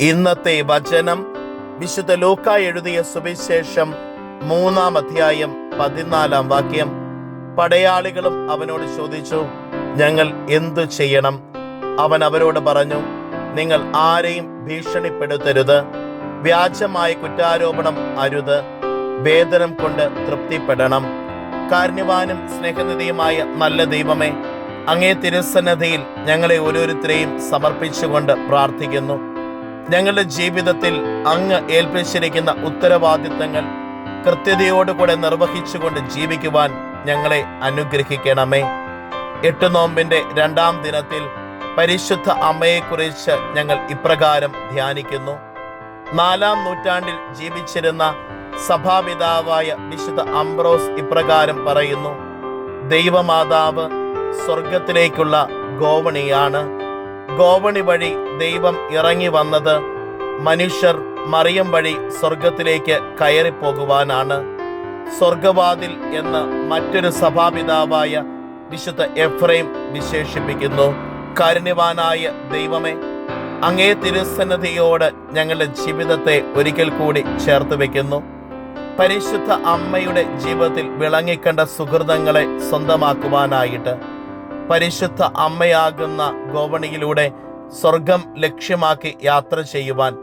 ഇന്നത്തെ വചനം വിശുദ്ധ ലൂക്ക എഴുതിയ സുവിശേഷം മൂന്നാം അധ്യായം പതിനാലാം വാക്യം. പടയാളികളും അവനോട് ചോദിച്ചു ഞങ്ങൾ എന്തു ചെയ്യണം? അവൻ അവരോട് പറഞ്ഞു നിങ്ങൾ ആരെയും ഭീഷണിപ്പെടുത്തരുത്. വ്യാജമായ കുറ്റാരോപണം അരുത്. വേതനം കൊണ്ട് തൃപ്തിപ്പെടണം. കാരുണ്യവാനും സ്നേഹനിധിയുമായ നല്ല ദൈവമേ അങ്ങേ തിരുസന്നധിയിൽ ഞങ്ങളെ ഓരോരുത്തരെയും സമർപ്പിച്ചുകൊണ്ട് പ്രാർത്ഥിക്കുന്നു. ഞങ്ങളുടെ ജീവിതത്തിൽ അങ്ങ് ഏൽപ്പിച്ചിരിക്കുന്ന ഉത്തരവാദിത്തങ്ങൾ കൃത്യതയോടുകൂടെ നിർവഹിച്ചുകൊണ്ട് ജീവിക്കുവാൻ ഞങ്ങളെ അനുഗ്രഹിക്കണമേ. എട്ട് നോമ്പിന്റെ രണ്ടാം ദിനത്തിൽ പരിശുദ്ധ അമ്മയെക്കുറിച്ച് ഞങ്ങൾ ഇപ്രകാരം ധ്യാനിക്കുന്നു. നാലാം നൂറ്റാണ്ടിൽ ജീവിച്ചിരുന്ന സഭാപിതാവായ വിശുദ്ധ അംബ്രോസ് ഇപ്രകാരം പറയുന്നു ദൈവമാതാവ് സ്വർഗത്തിലേക്കുള്ള ഗോവണിയാണ്. ഗോവണി വഴി ദൈവം ഇറങ്ങി വന്നത് മനുഷ്യർ മറിയം വഴി സ്വർഗത്തിലേക്ക് കയറിപ്പോകുവാനാണ്. സ്വർഗവാതിൽ എന്ന് മറ്റൊരു സഭാപിതാവായ വിശുദ്ധ എഫ്രൈം വിശേഷിപ്പിക്കുന്നു. കാരുണ്യവാനായ ദൈവമേ അങ്ങേ തിരുസന്നതിയോട് ഞങ്ങളുടെ ജീവിതത്തെ ഒരിക്കൽ കൂടി ചേർത്ത് വെക്കുന്നു. പരിശുദ്ധ അമ്മയുടെ ജീവിതത്തിൽ വിളങ്ങിക്കണ്ട സുഹൃതങ്ങളെ സ്വന്തമാക്കുവാനായിട്ട് പരിശുദ്ധ അമ്മയാകുന്ന ഗോവണിയിലൂടെ സ്വർഗം ലക്ഷ്യമാക്കി യാത്ര ചെയ്യുവാൻ.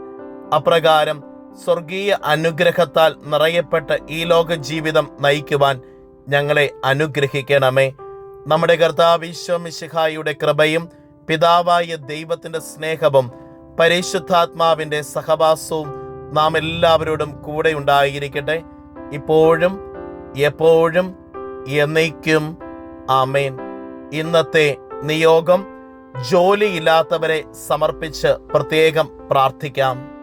അപ്രകാരം സ്വർഗീയ അനുഗ്രഹത്താൽ നിറയപ്പെട്ട ഈ ലോക ജീവിതം നയിക്കുവാൻ ഞങ്ങളെ അനുഗ്രഹിക്കണമേ. നമ്മുടെ കർത്താവിശ്വമിശിഹായുടെ കൃപയും പിതാവായ ദൈവത്തിന്റെ സ്നേഹവും പരിശുദ്ധാത്മാവിന്റെ സഹവാസവും നാം എല്ലാവരോടും കൂടെ ഉണ്ടായിരിക്കട്ടെ. ഇപ്പോഴും എപ്പോഴും എന്നേക്കും. ആമേൻ. ഇന്നത്തെ നിയോഗം ജോലിയില്ലാത്തവരെ സമർപ്പിച്ച് പ്രത്യേകം പ്രാർത്ഥിക്കാം.